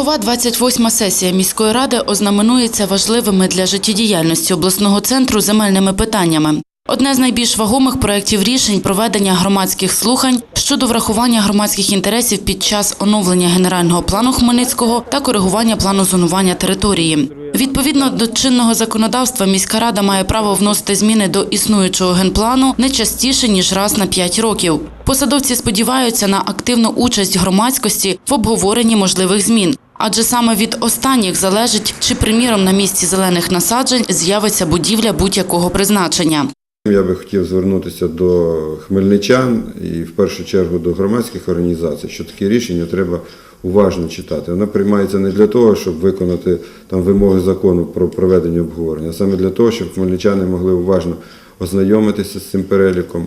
Чергова 28-ма сесія міської ради ознаменується важливими для життєдіяльності обласного центру земельними питаннями. Одне з найбільш вагомих проєктів рішень проведення громадських слухань щодо врахування громадських інтересів під час оновлення генерального плану Хмельницького та коригування плану зонування території. Відповідно до чинного законодавства, міська рада має право вносити зміни до існуючого генплану не частіше ніж раз на 5 років. Посадовці сподіваються на активну участь громадськості в обговоренні можливих змін. Адже саме від останніх залежить, чи приміром на місці зелених насаджень з'явиться будівля будь-якого призначення. Я би хотів звернутися до хмельничан і в першу чергу до громадських організацій, що такі рішення треба уважно читати. Воно приймається не для того, щоб виконати там вимоги закону про проведення обговорення, а саме для того, щоб хмельничани могли уважно ознайомитися з цим переліком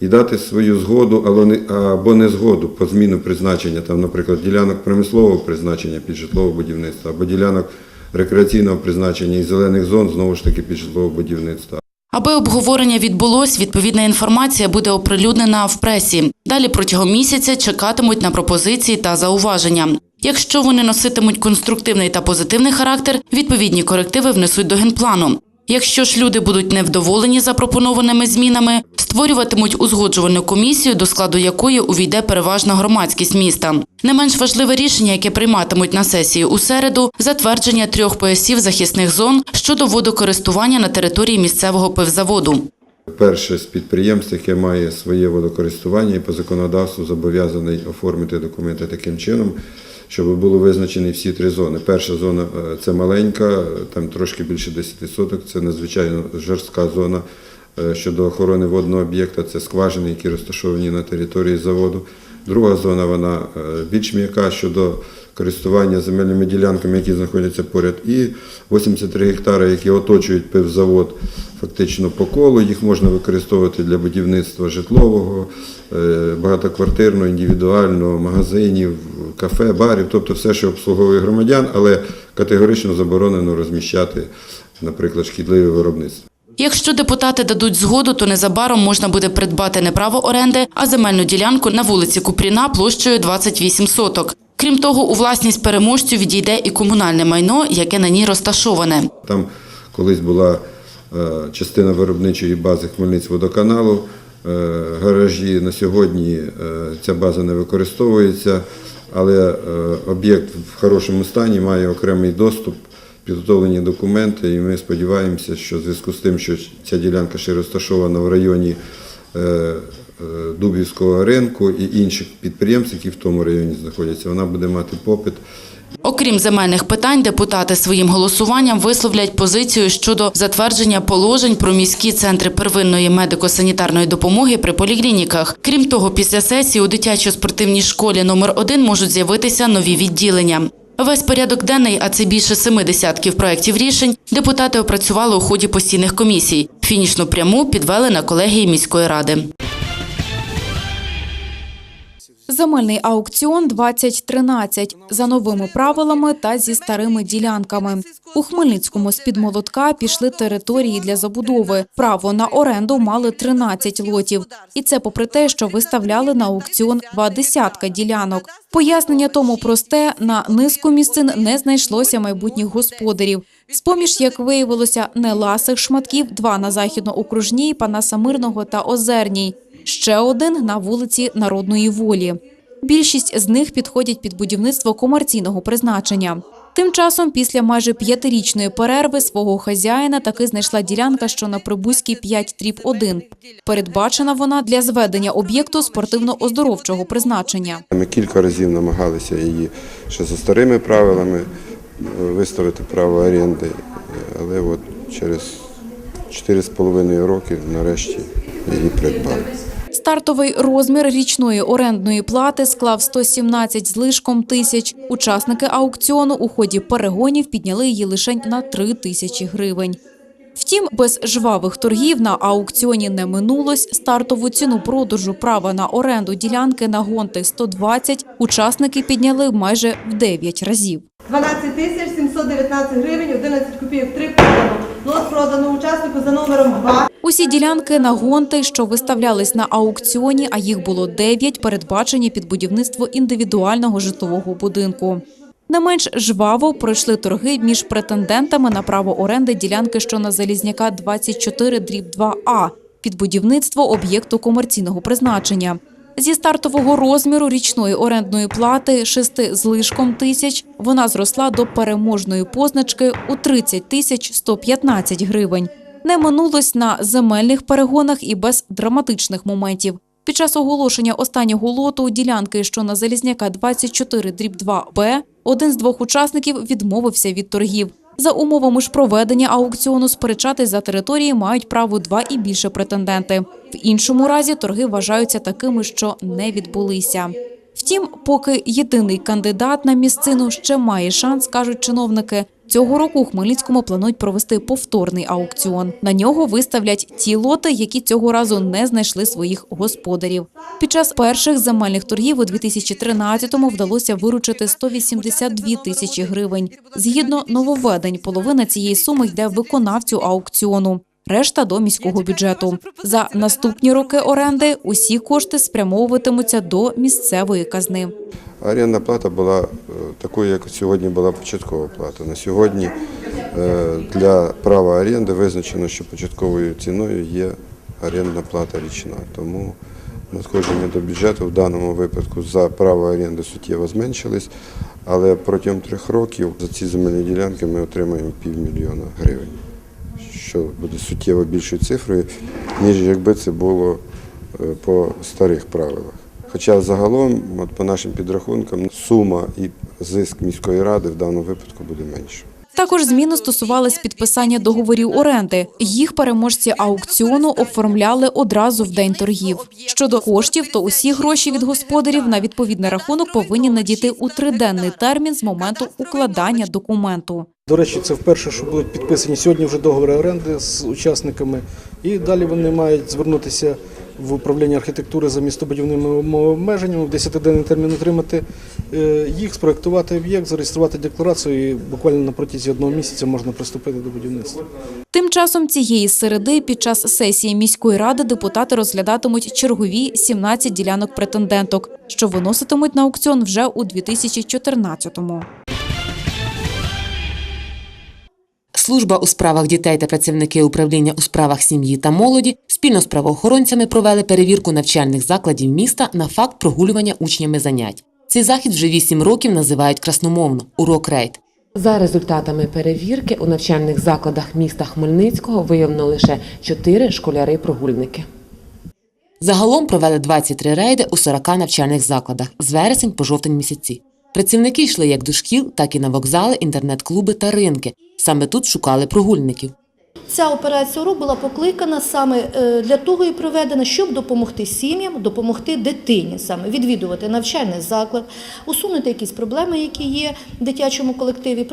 і дати свою згоду або не, згоду по зміну призначення, там, наприклад, ділянок промислового призначення під житлове будівництво, або ділянок рекреаційного призначення і зелених зон знову ж таки під житлове будівництво. Аби обговорення відбулось, відповідна інформація буде оприлюднена в пресі. Далі протягом місяця чекатимуть на пропозиції та зауваження. Якщо вони носитимуть конструктивний та позитивний характер, відповідні корективи внесуть до генплану. Якщо ж люди будуть невдоволені запропонованими змінами, створюватимуть узгоджувальну комісію, до складу якої увійде переважна громадськість міста. Не менш важливе рішення, яке прийматимуть на сесії у середу, затвердження трьох поясів захисних зон щодо водокористування на території місцевого пивзаводу. Перше з підприємств, яке має своє водокористування і по законодавству зобов'язаний оформити документи таким чином, щоб були визначені всі три зони. Перша зона е, це маленька, там трошки більше 10 соток, це надзвичайно жорстка зона щодо охорони водного об'єкта, це скважини, які розташовані на території заводу. Друга зона вона е, більш м'яка щодо користування земельними ділянками, які знаходяться поряд, і 83 гектари, які оточують пивзавод фактично по колу. Їх можна використовувати для будівництва житлового, е, багатоквартирного, індивідуального, магазинів, кафе, барів, тобто все, що обслуговує громадян, але категорично заборонено розміщати, наприклад, шкідливе виробництво. Якщо депутати дадуть згоду, то незабаром можна буде придбати не право оренди, а земельну ділянку на вулиці Купріна площею 28 соток. Крім того, у власність переможцю відійде і комунальне майно, яке на ній розташоване. Там колись була е, частина виробничої бази Хмельницького-водоканалу. Е, Гаражі на сьогодні е, ця база не використовується, але об'єкт в хорошому стані має окремий доступ, підготовлені документи, і ми сподіваємося, що в зв'язку з тим, що ця ділянка ще розташована в районі е, е, Дубівського ринку і інших підприємств, які в тому районі знаходяться, вона буде мати попит. Окрім земельних питань, депутати своїм голосуванням висловлять позицію щодо затвердження положень про міські центри первинної медико-санітарної допомоги при поліклініках. Крім того, після сесії у дитячо-спортивній школі номер 1 можуть з'явитися нові відділення. Весь порядок денний, а це більше семи десятків проєктів рішень, депутати опрацювали у ході постійних комісій. Фінішну пряму підвели на колегії міської ради. Земельний аукціон 2013 за новими правилами та зі старими ділянками. У Хмельницькому з-під молотка пішли території для забудови. Право на оренду мали 13 лотів. І це попри те, що виставляли на аукціон два десятка ділянок. Пояснення тому просте, на низку місцин не знайшлося майбутніх господарів. З-поміж, як виявилося, не ласих шматків, два на західно-окружній, Панаса Мирного та Озерній. Ще один на вулиці Народної волі. Більшість з них підходять під будівництво комерційного призначення. Тим часом, після майже п'ятирічної перерви свого хазяїна таки знайшла ділянка, що на Прибузькій 5 тріп 1. Передбачена вона для зведення об'єкту спортивно-оздоровчого призначення. Ми кілька разів намагалися її ще за старими правилами е, виставити право оренди, але от через 4,5 роки нарешті її придбали. Стартовий розмір річної орендної плати склав 117 з лишком тисяч. Учасники аукціону у ході перегонів підняли її лише на 3 тисячі гривень. Втім, без жвавих торгів на аукціоні не минулось. Стартову ціну продажу права на оренду ділянки на гонти 120 учасники підняли майже в 9 разів. 12 тисяч 719 гривень, 11 копійок 3 продано. Лот продано учаснику за номером 2. Усі ділянки на гонти, що виставлялись на аукціоні, а їх було 9, передбачені під будівництво індивідуального житлового будинку. Не менш жваво пройшли торги між претендентами на право оренди ділянки, що на Залізняка 24 дріб 2А під будівництво об'єкту комерційного призначення. Зі стартового розміру річної орендної плати 6 з лишком тисяч вона зросла до переможної позначки у 30 тисяч 115 гривень. Не минулось на земельних перегонах і без драматичних моментів. Під час оголошення останнього лоту ділянки, що на Залізняка 24 дріб 2 Б, один з двох учасників відмовився від торгів. За умовами ж проведення аукціону сперечатись за території мають право два і більше претенденти. В іншому разі торги вважаються такими, що не відбулися. Втім, поки єдиний кандидат на місцину ще має шанс, кажуть чиновники. Цього року у Хмельницькому планують провести повторний аукціон. На нього виставлять ті лоти, які цього разу не знайшли своїх господарів. Під час перших земельних торгів у 2013-му вдалося виручити 182 тисячі гривень. Згідно нововведень, половина цієї суми йде виконавцю аукціону. Решта до міського бюджету. За наступні роки оренди усі кошти спрямовуватимуться до місцевої казни. Орендна плата була е, такою, як сьогодні була початкова плата. На сьогодні е, для права оренди визначено, що початковою ціною є орендна плата річна. Тому надходження до бюджету в даному випадку за право оренди суттєво зменшились, але протягом трьох років за ці земельні ділянки ми отримаємо півмільйона гривень, що буде суттєво більшою цифрою, ніж якби це було е, по старих правилах. Хоча загалом, от по нашим підрахункам, сума і зиск міської ради в даному випадку буде менше. Також зміни стосувались підписання договорів оренди. Їх переможці аукціону оформляли одразу в день торгів. Щодо коштів, то усі гроші від господарів на відповідний рахунок повинні надійти у триденний термін з моменту укладання документу. До речі, це вперше, що будуть підписані сьогодні вже договори оренди з учасниками, і далі вони мають звернутися в управління архітектури за містобудівними обмеженнями, в 10-денний термін отримати е, їх, спроектувати об'єкт, зареєструвати декларацію, і буквально на протязі одного місяця можна приступити до будівництва. Тим часом цієї середи під час сесії міської ради депутати розглядатимуть чергові 17 ділянок претенденток, що виноситимуть на аукціон вже у 2014-му. Служба у справах дітей та працівники управління у справах сім'ї та молоді спільно з правоохоронцями провели перевірку навчальних закладів міста на факт прогулювання учнями занять. Цей захід вже вісім років називають красномовно урок рейд. За результатами перевірки у навчальних закладах міста Хмельницького виявлено лише чотири школяри-прогульники. Загалом провели 23 рейди у 40 навчальних закладах з вересень по жовтень місяці. Працівники йшли як до шкіл, так і на вокзали, інтернет-клуби та ринки. Саме тут шукали прогульників. Ця операція УРО була покликана саме е, для того і проведена, щоб допомогти сім'ям, допомогти дитині, саме відвідувати навчальний заклад, усунути якісь проблеми, які є в дитячому колективі.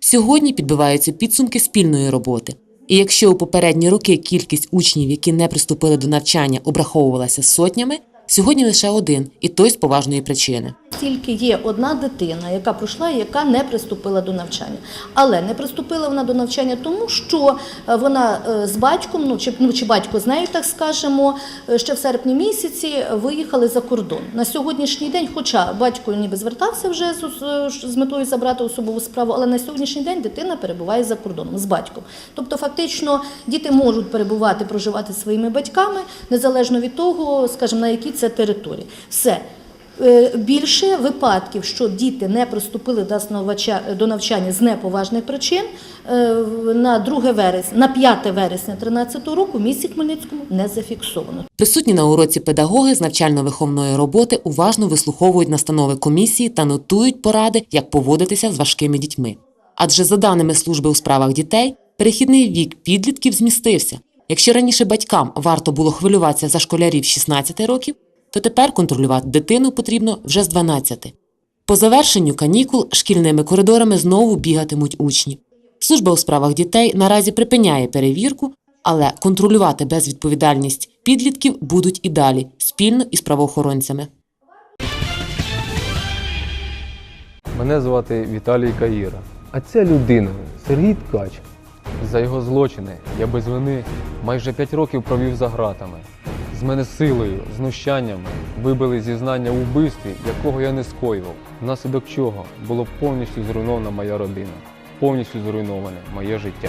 Сьогодні підбиваються підсумки спільної роботи. І якщо у попередні роки кількість учнів, які не приступили до навчання, обраховувалася сотнями, сьогодні лише один, і той з поважної причини. Тільки є одна дитина, яка пройшла, і яка не приступила до навчання. Але не приступила вона до навчання, тому що е, вона е, з батьком, ну чи, ну, чи батько з нею, так скажемо, е, ще в серпні місяці виїхали за кордон. На сьогоднішній день, хоча батько ніби звертався вже з, з метою забрати особову справу, але на сьогоднішній день дитина перебуває за кордоном з батьком. Тобто, фактично, діти можуть перебувати, проживати своїми батьками, незалежно від того, скажімо, на якій це території. Все. Е, Більше випадків, що діти не приступили до навчання з неповажних причин, е, на 2 вересня, на 5 вересня 2013 року в місті Хмельницькому не зафіксовано. Присутні на уроці педагоги з навчально-виховної роботи уважно вислуховують настанови комісії та нотують поради, як поводитися з важкими дітьми. Адже за даними служби у справах дітей, перехідний вік підлітків змістився. Якщо раніше батькам варто було хвилюватися за школярів 16 років, то тепер контролювати дитину потрібно вже з 12. По завершенню канікул шкільними коридорами знову бігатимуть учні. Служба у справах дітей наразі припиняє перевірку, але контролювати безвідповідальність підлітків будуть і далі спільно із правоохоронцями. Мене звати Віталій Каїра. А ця людина Сергій Ткач. За його злочини я без вини майже 5 років провів за ґратами. З мене силою, знущаннями вибили зізнання у вбивстві, якого я не скоював, внаслідок чого було повністю зруйнована моя родина, повністю зруйноване моє життя.